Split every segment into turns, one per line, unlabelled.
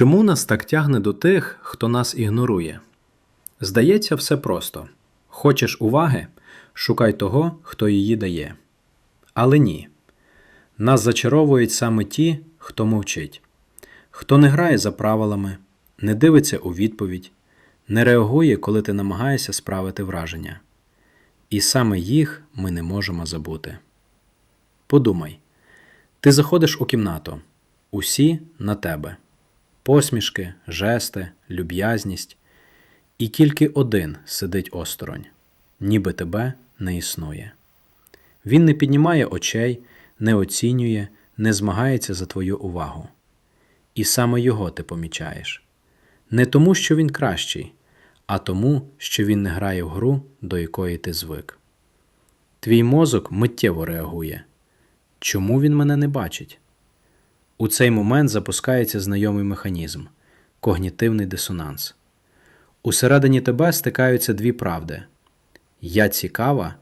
Чому нас так тягне до тих, хто нас ігнорує? Здається, все просто. Хочеш уваги, шукай того, хто її дає. Але ні. Нас зачаровують саме ті, хто мовчить, хто не грає за правилами, не дивиться у відповідь, не реагує, коли ти намагаєшся справити враження. І саме їх ми не можемо забути. Подумай, ти заходиш у кімнату, усі на тебе посмішки, жести, люб'язність, і тільки один сидить осторонь, ніби тебе не існує. Він не піднімає очей, не оцінює, не змагається за твою увагу. І саме його ти помічаєш. Не тому, що він кращий, а тому, що він не грає в гру, до якої ти звик. Твій мозок миттєво реагує. Чому він мене не бачить? У цей момент запускається знайомий механізм когнітивний дисонанс. Усередині тебе стикаються дві правди: Я цікава,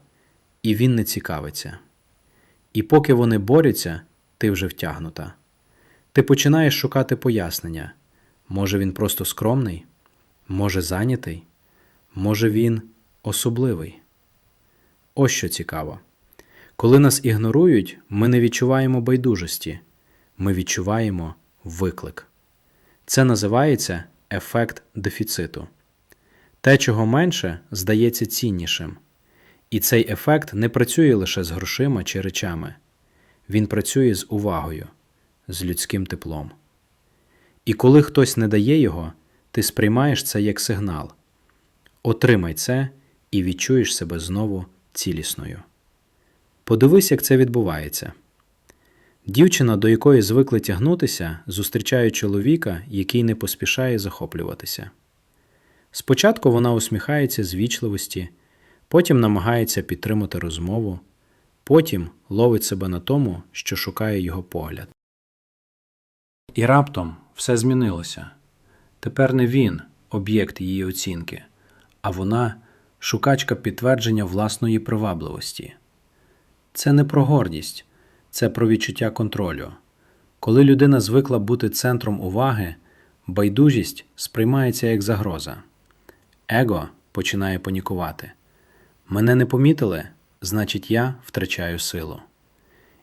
і він не цікавиться. І поки вони борються, ти вже втягнута. Ти починаєш шукати пояснення. Може, він просто скромний, може, зайнятий, може, він особливий. Ось що цікаво. Коли нас ігнорують, ми не відчуваємо байдужості ми відчуваємо виклик. Це називається ефект дефіциту. Те, чого менше, здається ціннішим. І цей ефект не працює лише з грошима чи речами, він працює з увагою, з людським теплом. І коли хтось не дає його, ти сприймаєш це як сигнал. Отримай це і відчуєш себе знову цілісною. Подивись, як це відбувається. Дівчина, до якої звикли тягнутися, зустрічає чоловіка, який не поспішає захоплюватися. Спочатку вона усміхається з вічливості, потім намагається підтримати розмову, потім ловить себе на тому, що шукає його погляд. І раптом все змінилося. Тепер не він об'єкт її оцінки, а вона шукачка підтвердження власної привабливості. Це не про гордість це про відчуття контролю. Коли людина звикла бути центром уваги, байдужість сприймається як загроза. Его починає панікувати. Мене не помітили, значить, я втрачаю силу.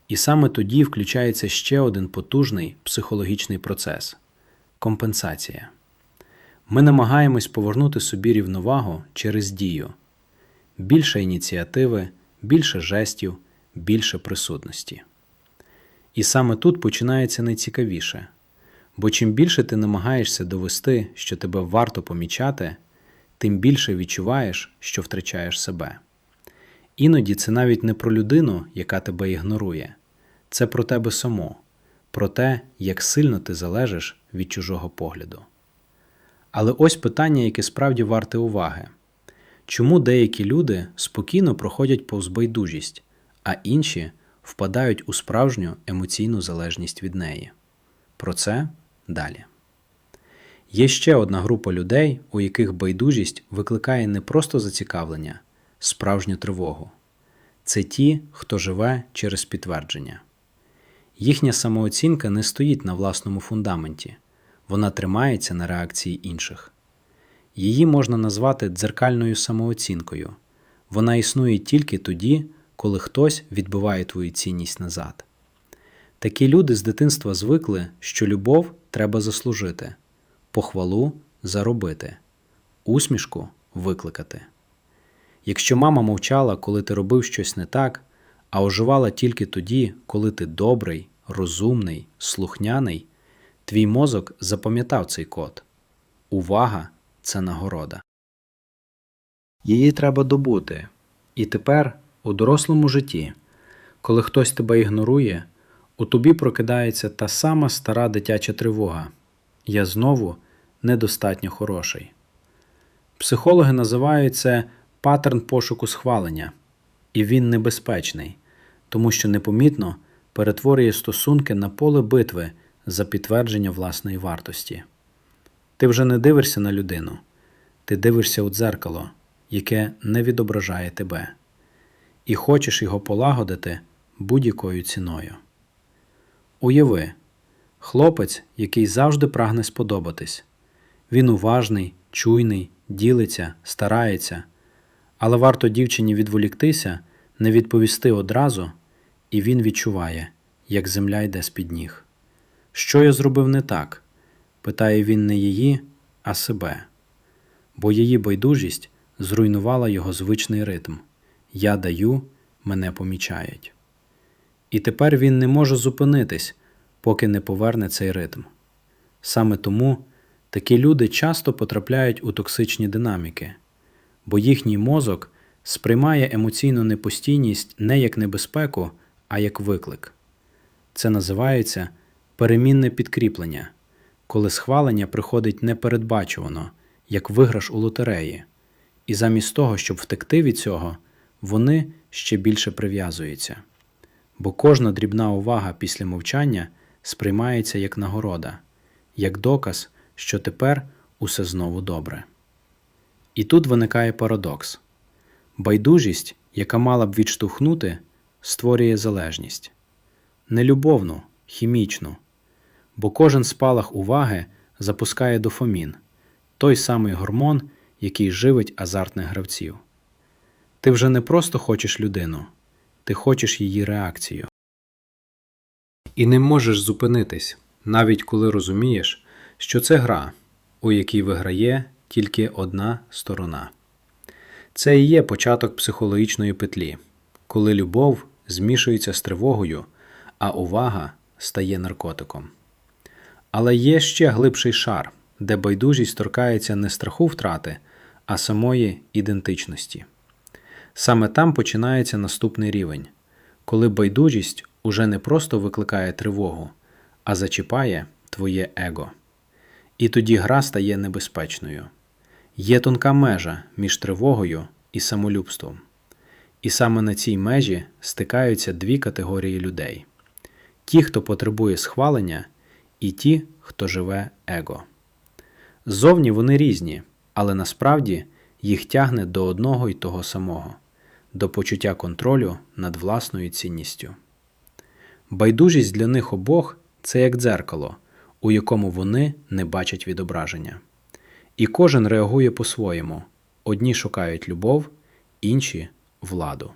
І саме тоді включається ще один потужний психологічний процес компенсація. Ми намагаємось повернути собі рівновагу через дію, більше ініціативи, більше жестів, більше присутності. І саме тут починається найцікавіше. Бо чим більше ти намагаєшся довести, що тебе варто помічати, тим більше відчуваєш, що втрачаєш себе. Іноді це навіть не про людину, яка тебе ігнорує, це про тебе само, про те, як сильно ти залежиш від чужого погляду. Але ось питання, яке справді варте уваги чому деякі люди спокійно проходять повз байдужість, а інші впадають у справжню емоційну залежність від неї. Про це далі. Є ще одна група людей, у яких байдужість викликає не просто зацікавлення, справжню тривогу. Це ті, хто живе через підтвердження. Їхня самооцінка не стоїть на власному фундаменті, вона тримається на реакції інших. Її можна назвати дзеркальною самооцінкою. Вона існує тільки тоді, коли хтось відбиває твою цінність назад. Такі люди з дитинства звикли, що любов треба заслужити, похвалу заробити, усмішку викликати. Якщо мама мовчала, коли ти робив щось не так, а оживала тільки тоді, коли ти добрий, розумний, слухняний, твій мозок запам'ятав цей код. Увага це нагорода. Її треба добути. І тепер у дорослому житті, коли хтось тебе ігнорує, у тобі прокидається та сама стара дитяча тривога. Я знову недостатньо хороший. Психологи називають це паттерн пошуку схвалення, і він небезпечний, тому що непомітно перетворює стосунки на поле битви за підтвердження власної вартості. Ти вже не дивишся на людину, ти дивишся у дзеркало, яке не відображає тебе і хочеш його полагодити будь-якою ціною. Уяви, хлопець, який завжди прагне сподобатись. Він уважний, чуйний, ділиться, старається, але варто дівчині відволіктися, не відповісти одразу, і він відчуває, як земля йде з-під ніг. Що я зробив не так? питає він не її, а себе, бо її байдужість зруйнувала його звичний ритм Я даю, мене помічають. І тепер він не може зупинитись, поки не поверне цей ритм. Саме тому такі люди часто потрапляють у токсичні динаміки, бо їхній мозок сприймає емоційну непостійність не як небезпеку, а як виклик. Це називається перемінне підкріплення, коли схвалення приходить непередбачувано, як виграш у лотереї, і замість того, щоб втекти від цього, вони ще більше прив'язуються. Бо кожна дрібна увага після мовчання сприймається як нагорода, як доказ, що тепер усе знову добре. І тут виникає парадокс байдужість, яка мала б відштовхнути, створює залежність не любовну, хімічну, бо кожен спалах уваги запускає дофамін, той самий гормон, який живить азартних гравців. Ти вже не просто хочеш людину, ти хочеш її реакцію. І не можеш зупинитись, навіть коли розумієш, що це гра, у якій виграє тільки одна сторона. Це і є початок психологічної петлі, коли любов змішується з тривогою, а увага стає наркотиком. Але є ще глибший шар, де байдужість торкається не страху втрати, а самої ідентичності. Саме там починається наступний рівень, коли байдужість уже не просто викликає тривогу, а зачіпає твоє его. І тоді гра стає небезпечною. Є тонка межа між тривогою і самолюбством. І саме на цій межі стикаються дві категорії людей: ті, хто потребує схвалення, і ті, хто живе его. Ззовні вони різні, але насправді їх тягне до одного й того самого до почуття контролю над власною цінністю. Байдужість для них обох це як дзеркало, у якому вони не бачать відображення. І кожен реагує по-своєму одні шукають любов, інші владу.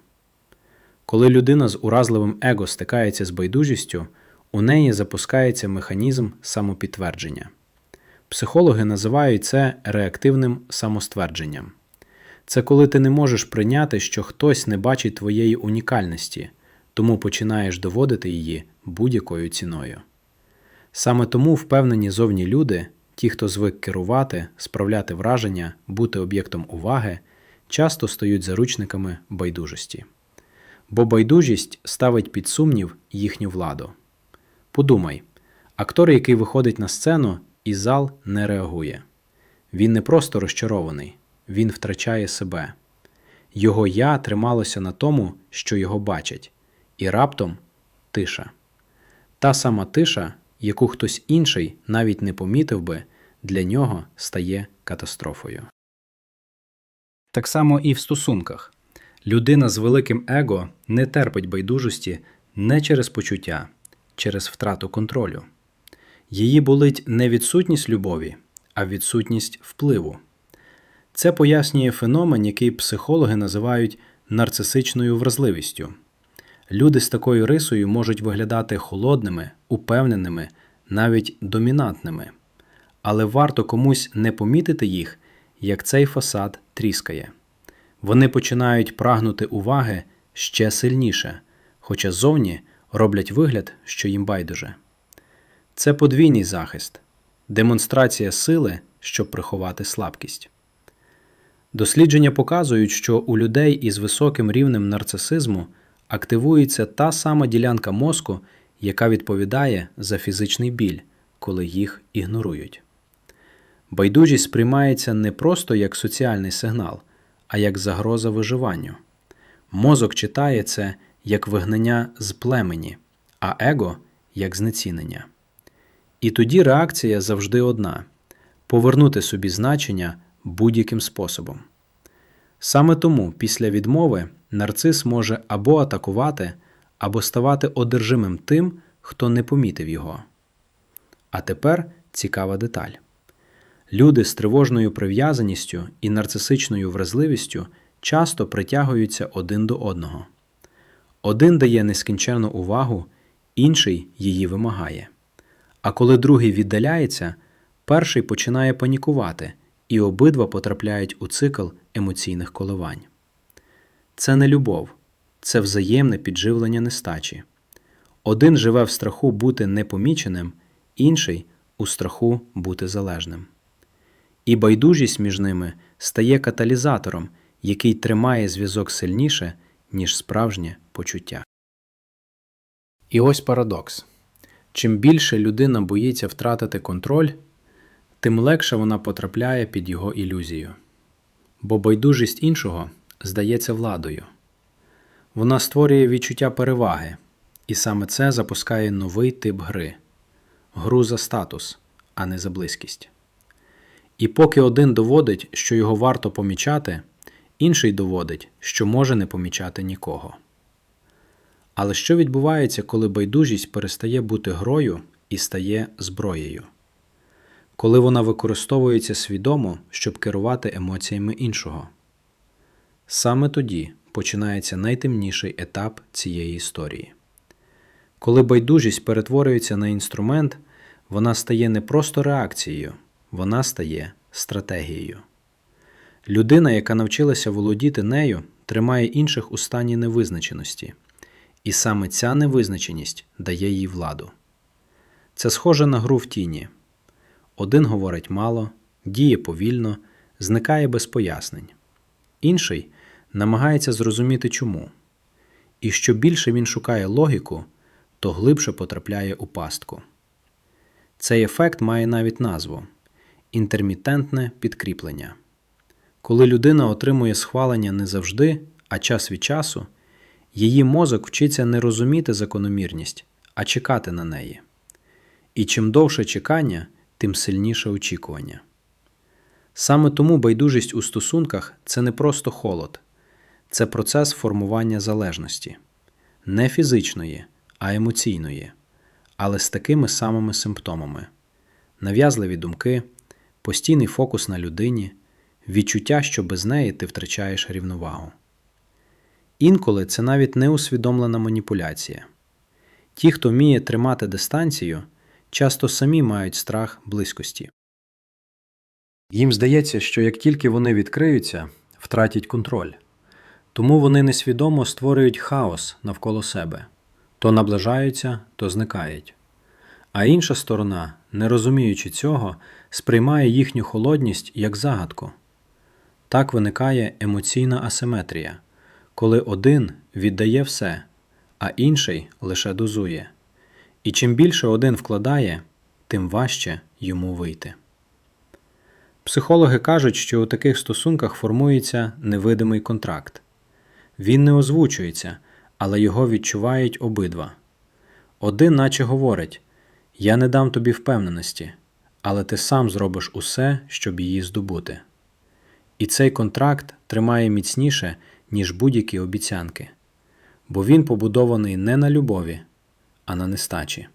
Коли людина з уразливим его стикається з байдужістю, у неї запускається механізм самопідтвердження. Психологи називають це реактивним самоствердженням. Це коли ти не можеш прийняти, що хтось не бачить твоєї унікальності, тому починаєш доводити її будь-якою ціною. Саме тому впевнені зовні люди, ті, хто звик керувати, справляти враження, бути об'єктом уваги, часто стають заручниками байдужості. Бо байдужість ставить під сумнів їхню владу. Подумай, актор, який виходить на сцену, і зал не реагує. Він не просто розчарований, він втрачає себе. Його я трималося на тому, що його бачать, і раптом тиша. Та сама тиша, яку хтось інший навіть не помітив би, для нього стає катастрофою. Так само і в стосунках. Людина з великим его не терпить байдужості не через почуття, через втрату контролю. Її болить не відсутність любові, а відсутність впливу. Це пояснює феномен, який психологи називають нарцисичною вразливістю. Люди з такою рисою можуть виглядати холодними, упевненими, навіть домінантними, але варто комусь не помітити їх, як цей фасад тріскає. Вони починають прагнути уваги ще сильніше, хоча зовні роблять вигляд, що їм байдуже. Це подвійний захист, демонстрація сили, щоб приховати слабкість. Дослідження показують, що у людей із високим рівнем нарцисизму активується та сама ділянка мозку, яка відповідає за фізичний біль, коли їх ігнорують. Байдужість сприймається не просто як соціальний сигнал, а як загроза виживанню. Мозок читає це як вигнання з племені, а его як знецінення. І тоді реакція завжди одна повернути собі значення будь-яким способом. Саме тому після відмови нарцис може або атакувати, або ставати одержимим тим, хто не помітив його. А тепер цікава деталь. Люди з тривожною прив'язаністю і нарцисичною вразливістю часто притягуються один до одного. Один дає нескінченну увагу, інший її вимагає. А коли другий віддаляється, перший починає панікувати, і обидва потрапляють у цикл емоційних коливань. Це не любов, це взаємне підживлення нестачі. Один живе в страху бути непоміченим, інший у страху бути залежним. І байдужість між ними стає каталізатором, який тримає зв'язок сильніше, ніж справжнє почуття. І ось парадокс. Чим більше людина боїться втратити контроль, тим легше вона потрапляє під його ілюзію. Бо байдужість іншого здається владою. Вона створює відчуття переваги, і саме це запускає новий тип гри гру за статус, а не за близькість. І поки один доводить, що його варто помічати, інший доводить, що може не помічати нікого. Але що відбувається, коли байдужість перестає бути грою і стає зброєю? Коли вона використовується свідомо, щоб керувати емоціями іншого? Саме тоді починається найтемніший етап цієї історії. Коли байдужість перетворюється на інструмент, вона стає не просто реакцією, вона стає стратегією. Людина, яка навчилася володіти нею, тримає інших у стані невизначеності, і саме ця невизначеність дає їй владу. Це схоже на гру в тіні. Один говорить мало, діє повільно, зникає без пояснень. Інший намагається зрозуміти чому. І що більше він шукає логіку, то глибше потрапляє у пастку. Цей ефект має навіть назву інтермітентне підкріплення. Коли людина отримує схвалення не завжди, а час від часу, її мозок вчиться не розуміти закономірність, а чекати на неї. І чим довше чекання, тим сильніше очікування. Саме тому байдужість у стосунках це не просто холод, це процес формування залежності, не фізичної, а емоційної, але з такими самими симптомами: нав'язливі думки, постійний фокус на людині, відчуття, що без неї ти втрачаєш рівновагу. Інколи це навіть неусвідомлена маніпуляція. Ті, хто вміє тримати дистанцію, часто самі мають страх близькості. Їм здається, що як тільки вони відкриються, втратять контроль. Тому вони несвідомо створюють хаос навколо себе то наближаються, то зникають. А інша сторона, не розуміючи цього, сприймає їхню холодність як загадку. Так виникає емоційна асиметрія, коли один віддає все, а інший лише дозує. І чим більше один вкладає, тим важче йому вийти. Психологи кажуть, що у таких стосунках формується невидимий контракт. Він не озвучується, але його відчувають обидва. Один наче говорить Я не дам тобі впевненості, але ти сам зробиш усе, щоб її здобути. І цей контракт тримає міцніше, ніж будь-які обіцянки, бо він побудований не на любові, а на нестачі.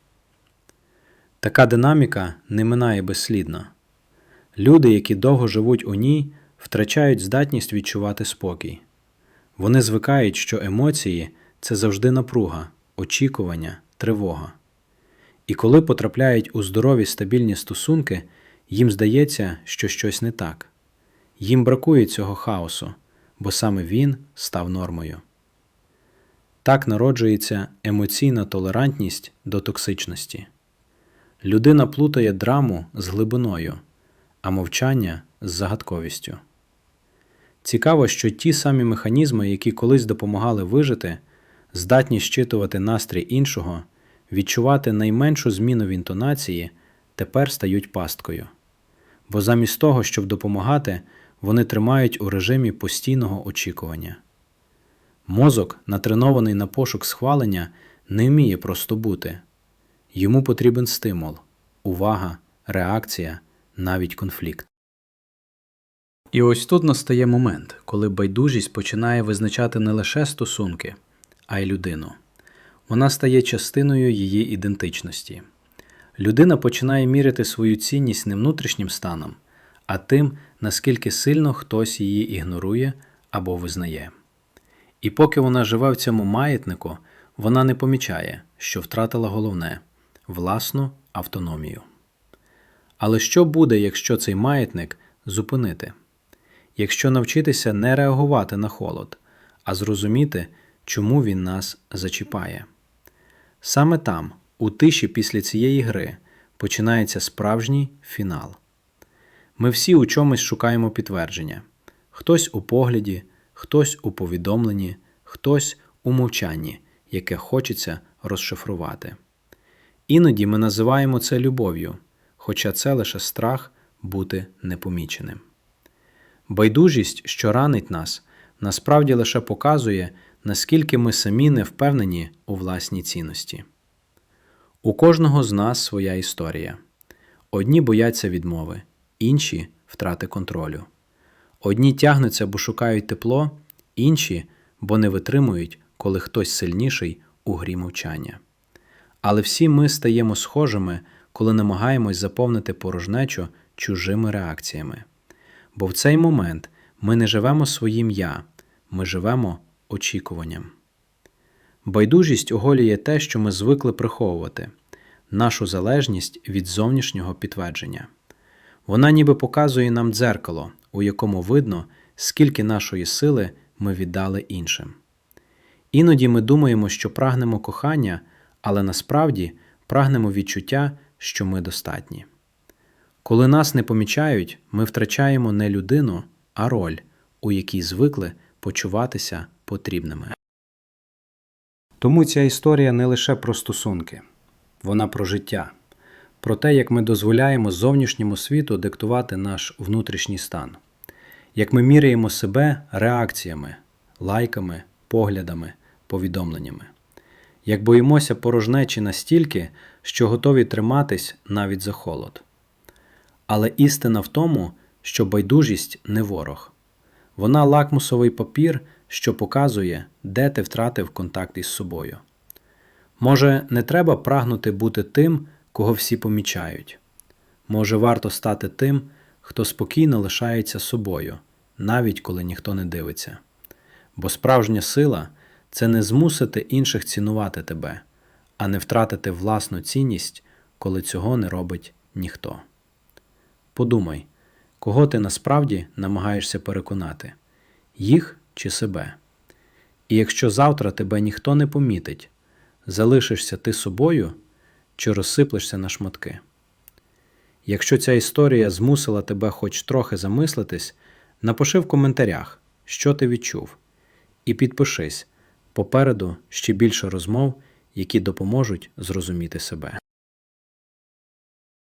Така динаміка не минає безслідно. Люди, які довго живуть у ній, втрачають здатність відчувати спокій. Вони звикають, що емоції це завжди напруга, очікування, тривога. І коли потрапляють у здорові стабільні стосунки, їм здається, що щось не так. Їм бракує цього хаосу, бо саме він став нормою. Так народжується емоційна толерантність до токсичності. Людина плутає драму з глибиною, а мовчання з загадковістю. Цікаво, що ті самі механізми, які колись допомагали вижити, здатні щитувати настрій іншого, відчувати найменшу зміну в інтонації, тепер стають пасткою. Бо замість того, щоб допомагати, вони тримають у режимі постійного очікування. Мозок, натренований на пошук схвалення, не вміє просто бути. Йому потрібен стимул, увага, реакція, навіть конфлікт. І ось тут настає момент, коли байдужість починає визначати не лише стосунки, а й людину. Вона стає частиною її ідентичності. людина починає міряти свою цінність не внутрішнім станом, а тим, наскільки сильно хтось її ігнорує або визнає. І поки вона живе в цьому маятнику, вона не помічає, що втратила головне власну автономію. Але що буде, якщо цей маятник зупинити? Якщо навчитися не реагувати на холод, а зрозуміти, чому він нас зачіпає? Саме там, у тиші після цієї гри, починається справжній фінал. Ми всі у чомусь шукаємо підтвердження: хтось у погляді, хтось у повідомленні, хтось у мовчанні, яке хочеться розшифрувати. Іноді ми називаємо це любов'ю, хоча це лише страх бути непоміченим. Байдужість, що ранить нас, насправді лише показує, наскільки ми самі не впевнені у власній цінності. У кожного з нас своя історія. Одні бояться відмови, інші втрати контролю. Одні тягнуться, бо шукають тепло, інші, бо не витримують, коли хтось сильніший у грі мовчання. Але всі ми стаємо схожими, коли намагаємось заповнити порожнечу чужими реакціями. Бо в цей момент ми не живемо своїм я, ми живемо очікуванням. Байдужість оголює те, що ми звикли приховувати нашу залежність від зовнішнього підтвердження. Вона ніби показує нам дзеркало, у якому видно, скільки нашої сили ми віддали іншим. Іноді ми думаємо, що прагнемо кохання, але насправді прагнемо відчуття, що ми достатні. Коли нас не помічають, ми втрачаємо не людину, а роль, у якій звикли почуватися потрібними. Тому ця історія не лише про стосунки, вона про життя, про те, як ми дозволяємо зовнішньому світу диктувати наш внутрішній стан, як ми міряємо себе реакціями, лайками, поглядами, повідомленнями, як боїмося порожнечі настільки, що готові триматись навіть за холод. Але істина в тому, що байдужість не ворог. Вона лакмусовий папір, що показує, де ти втратив контакт із собою. Може, не треба прагнути бути тим, кого всі помічають. Може, варто стати тим, хто спокійно лишається собою, навіть коли ніхто не дивиться. Бо справжня сила це не змусити інших цінувати тебе, а не втратити власну цінність, коли цього не робить ніхто. Подумай, кого ти насправді намагаєшся переконати їх чи себе. І якщо завтра тебе ніхто не помітить, залишишся ти собою чи розсиплешся на шматки. Якщо ця історія змусила тебе хоч трохи замислитись, напиши в коментарях, що ти відчув, і підпишись попереду ще більше розмов, які допоможуть зрозуміти себе.